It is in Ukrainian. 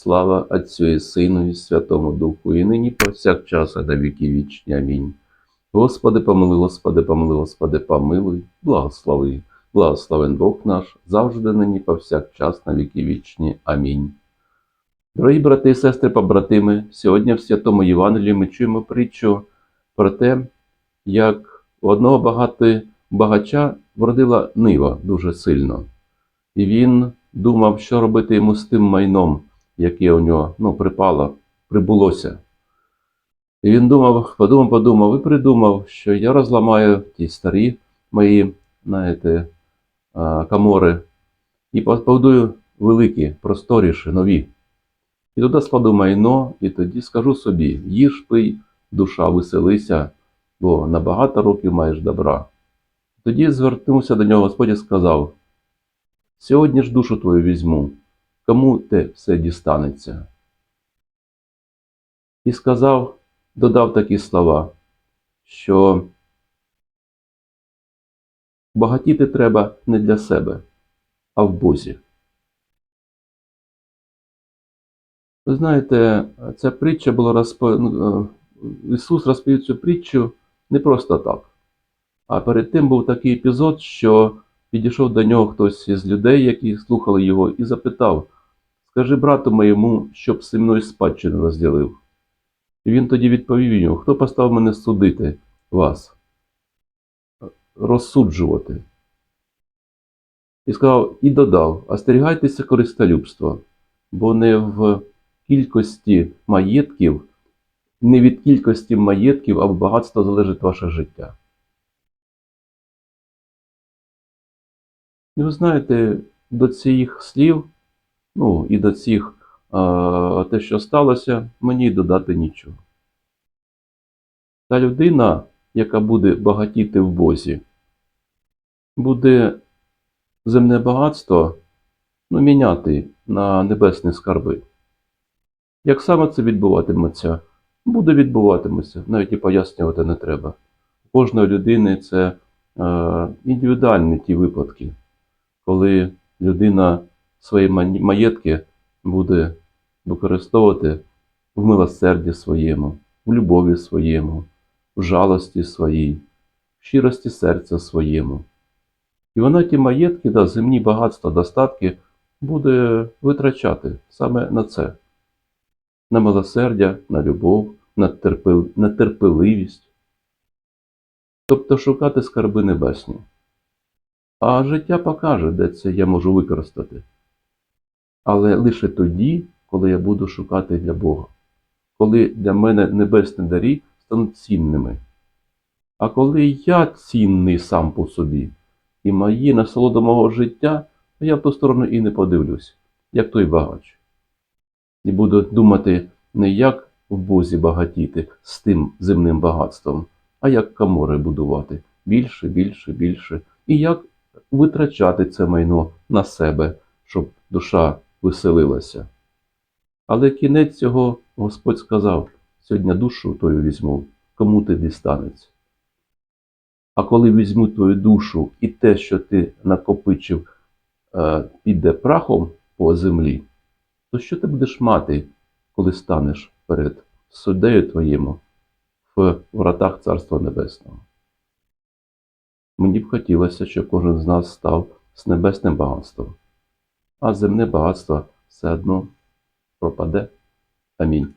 Слава Отцю і Сину і Святому Духу, і нині повсякчас, і на віки вічні. Амінь. Господи, помилуй, Господи, помилуй, Господи, помилуй, благослови, благословен Бог наш, завжди нині повсякчас, на віки вічні. Амінь. Дорогі брати і сестри, побратими, сьогодні в Святому Євангелії ми чуємо притчу про те, як у одного багати багача вродила нива дуже сильно. І він думав, що робити йому з тим майном, яке у нього ну, припало, прибулося. І він думав, подумав, подумав і придумав, що я розламаю ті старі мої, знаєте, камори і побудую великі, просторіші, нові. І туди складу майно, і тоді скажу собі: їж пий, душа, веселися, бо на багато років маєш добра. Тоді звернувся до нього Господь і сказав: Сьогодні ж душу твою візьму, кому те все дістанеться. І сказав, додав такі слова, що багатіти треба не для себе, а в Бозі. Ви знаєте, ця притча була розпо... ну, е, Ісус розповів цю притчу не просто так. А перед тим був такий епізод, що підійшов до нього хтось із людей, які слухали його, і запитав: Скажи брату моєму, щоб зі мною спадщину розділив. І він тоді відповів йому: Хто поставив мене судити вас? Розсуджувати. І сказав, і додав: остерігайтеся користолюбства, бо не в кількості маєтків, не від кількості маєтків, а в багатства залежить ваше життя. І ви знаєте, до цих слів, ну і до цих а, те, що сталося, мені додати нічого. Та людина, яка буде багатіти в Бозі, буде земне багатство ну, міняти на небесні скарби. Як саме це відбуватиметься? Буде відбуватиметься, навіть і пояснювати не треба. У кожної людини це е, індивідуальні ті випадки, коли людина свої маєтки буде використовувати в милосерді своєму, в любові своєму, в жалості своїй, в щирості серця своєму. І вона ті маєтки, да, земні багатства, достатки буде витрачати саме на це на милосердя, на любов, на, терпел... на терпеливість, тобто шукати скарби небесні. А життя покаже, де це я можу використати. Але лише тоді, коли я буду шукати для Бога, коли для мене небесні дарі стануть цінними. А коли я цінний сам по собі, і мої насолода мого життя, то я в ту сторону і не подивлюсь, як той багач і буду думати не як в Бозі багатіти з тим земним багатством, а як камори будувати більше, більше, більше, і як витрачати це майно на себе, щоб душа веселилася. Але кінець цього Господь сказав: сьогодні душу твою візьму, кому ти дістанеться. А коли візьму твою душу і те, що ти накопичив, е, піде прахом по землі, то що ти будеш мати, коли станеш перед суддею твоїм в вратах Царства Небесного? Мені б хотілося, щоб кожен з нас став з небесним багатством, а земне багатство все одно пропаде. Амінь.